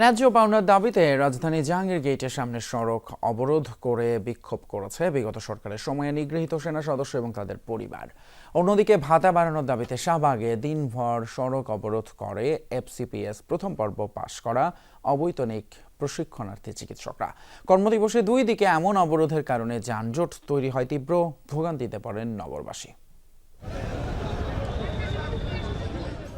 ন্যায্য পাওনার দাবিতে রাজধানী জাহাঙ্গীর গেটের সামনে সড়ক অবরোধ করে বিক্ষোভ করেছে বিগত সরকারের সময়ে নিগৃহীত সেনা সদস্য এবং তাদের পরিবার। অন্যদিকে ভাতা বাড়ানোর দাবিতে শাহবাগে দিনভর সড়ক অবরোধ করে এফসিপিএস প্রথম পর্ব পাশ করা অবৈতনিক প্রশিক্ষণার্থী চিকিৎসকরা। কর্মদিবসে দুই দিকে এমন অবরোধের কারণে যানজট তৈরি হয় তীব্র ভোগান্তিতে পড়েন নগরবাসী।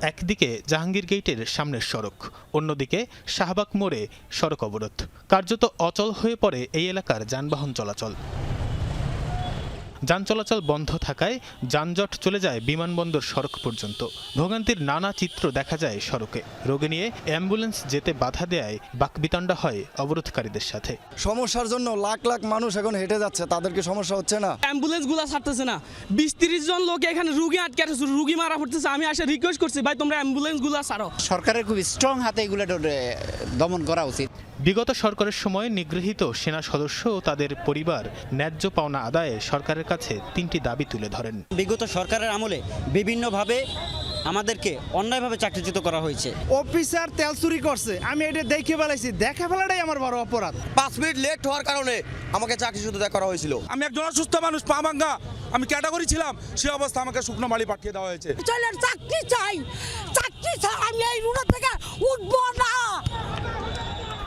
একদিকে জাহাঙ্গীর গেটের সামনের সড়ক, অন্যদিকে শাহবাগ মোড়ে সড়ক অবরোধ। কার্যত অচল হয়ে পড়ে এই এলাকার যানবাহন চলাচল। যান চলাচল বন্ধ থাকায় যানজট চলে যায় বিমানবন্দর সড়ক পর্যন্ত। ভোগান্তির নানা চিত্র দেখা যায় সড়কে। রোগী নিয়ে অ্যাম্বুলেন্স যেতে বাধা দেয় বাকবিতণ্ডা হয় অবরোধকারীদের সাথে। সমস্যার জন্য লাখ লাখ মানুষ এখন হেঁটে যাচ্ছে তাদেরকে সমস্যা হচ্ছে না? অ্যাম্বুলেন্সগুলা ছাড়তেছে না। বিশ তিরিশ জন লোক এখানে রুগী আটকে আছে রুগী মারা পড়তেছে। আমি আসে রিকোয়েস্ট করছি ভাই তোমরা অ্যাম্বুলেন্সগুলা ছাড়ো। সরকারের খুব স্ট্রং হাতে এগুলো দমন করা উচিত। বিগত সরকারের সময় নিগৃহীত সেনা সদস্য ও তাদের পরিবার ন্যায্য পাওনা আদায়ে সরকারের কাছে তিনটি দাবি তুলে ধরেন। বিগত সরকারের আমলে বিভিন্নভাবে আমাদেরকে অন্যায়ভাবে চাকরিচ্যুত করা হয়েছে। অফিসার তেল চুরি করছে। আমি এটা দেখে ফেলাইছি। দেখে ফেলাটাই আমার বড় অপরাধ। পাঁচ মিনিট লেট হওয়ার কারণে আমাকে চাকরিচ্যুত করা হয়েছিল। আমি একজন অসুস্থ মানুষ পা ভাঙ্গা। আমি ক্যাটাগরি ছিলাম সে অবস্থা আমাকে শুকনো মালি পাঠিয়ে দেওয়া হয়েছে। ছেলের চাকরি চাই। চাকরি ছাড়া আমি এই রুনা থেকে উঠবো না।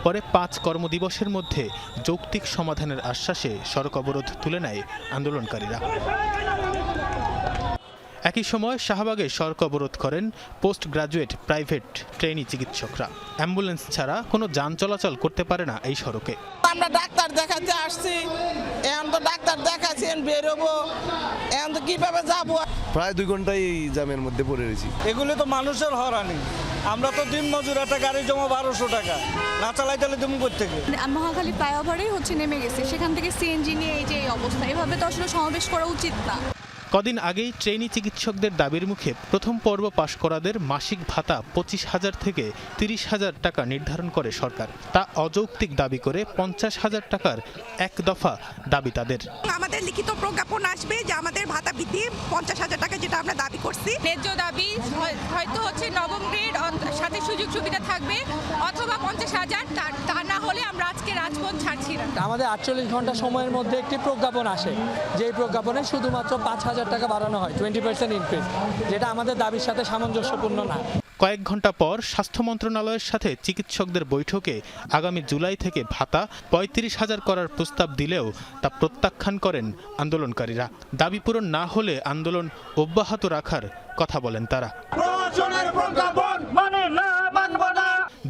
পরে পাঁচ কর্মদিবসের মধ্যে যৌক্তিক সমাধানের আশ্বাসে সড়ক অবরোধ তুলে নেয় আন্দোলনকারীরা। একই সময় শাহবাগে সড়ক অবরোধ করেন পোস্ট গ্রাজুয়েট প্রাইভেট ট্রেনি চিকিৎসকরা। অ্যাম্বুলেন্স ছাড়া কোনো যান চলাচল করতে পারে না এই সড়কে। আমরা ডাক্তার দেখাতে আসছি। এখন তো ডাক্তার দেখাচ্ছেন বেরোবো এখন তো কীভাবে যাব? প্রায় দুই ঘন্টায় এই জ্যামের মধ্যে পড়ে রয়েছি। এগুলো তো মানুষের হরানি আমরা তো দিন মজুর একটা গাড়ি জমা বারোশো টাকা। না চালাই তাহলে তুমি থেকে মহাখালী ফ্লাইওভারেই হচ্ছে নেমে গেছে। সেখান থেকে সিএনজি নিয়ে এই যে এই অবস্থা এভাবে তো আসলে সমাবেশ করা উচিত না। কদিন আগেই ট্রেনি চিকিৎসকদের দাবির মুখে প্রথম পর্ব পাশ করাদের মাসিক ভাতা পঁচিশ হাজার থেকে তিরিশ হাজার টাকা নির্ধারণ করে সরকার। তা অযৌক্তিক দাবি করে পঞ্চাশ হাজার টাকার এক দফা দাবি তাদের। আমাদের লিখিত প্রজ্ঞাপন আসবে যে আমাদের ভাতা বৃদ্ধি পঞ্চাশ হাজার টাকা যেটা আমরা দাবি করছি। ন্যায্য দাবি আমাদের আটচল্লিশ ঘণ্টা সময়ের মধ্যে একটি প্রজ্ঞাপন আসে। যেই প্রজ্ঞাপনে শুধুমাত্র পাঁচ হাজার টাকা বাড়ানো হয় টোয়েন্টি পার্সেন্ট ইনক্রিজ যেটা আমাদের দাবির সাথে সামঞ্জস্যপূর্ণ না। কয়েক ঘণ্টা পর স্বাস্থ্য মন্ত্রণালয়ের সাথে চিকিৎসকদের বৈঠকে আগামী জুলাই থেকে ভাতা পঁয়ত্রিশ হাজার করার প্রস্তাব দিলেও তা প্রত্যাখ্যান করেন আন্দোলনকারীরা। দাবি পূরণ না হলে আন্দোলন অব্যাহত রাখার কথা বলেন তারা।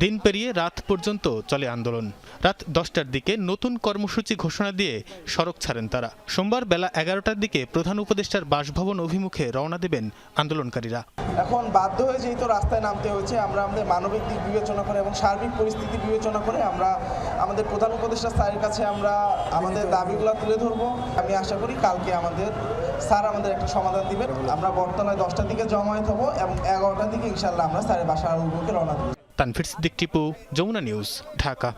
দিন পেরিয়ে রাত পর্যন্ত চলে আন্দোলন। রাত দশটার দিকে নতুন কর্মসূচি ঘোষণা দিয়ে সড়ক ছাড়েন তারা। সোমবার বেলা এগারোটার দিকে প্রধান উপদেষ্টার বাসভবন অভিমুখে রওনা দেবেন আন্দোলনকারীরা। এখন বাধ্য হয়ে যেহেতু রাস্তায় নামতে হয়েছে, আমরা আমাদের মানবিক দিক বিবেচনা করে এবং সার্বিক পরিস্থিতি বিবেচনা করে আমরা আমাদের প্রধান উপদেষ্টা স্যারের কাছে আমরা আমাদের দাবিগুলো তুলে ধরবো। আমি আশা করি কালকে আমাদের স্যার আমাদের একটা সমাধান দিবেন। আমরা বর্তমানে দশটার দিকে জমায়েত হব এবং এগারোটার দিকে ইনশাল্লাহ আমরা স্যারের বাসার অভিমুখে রওনা দেবো। তানফির সিদ্দিক টিপু যমুনা নিউজ ঢাকা।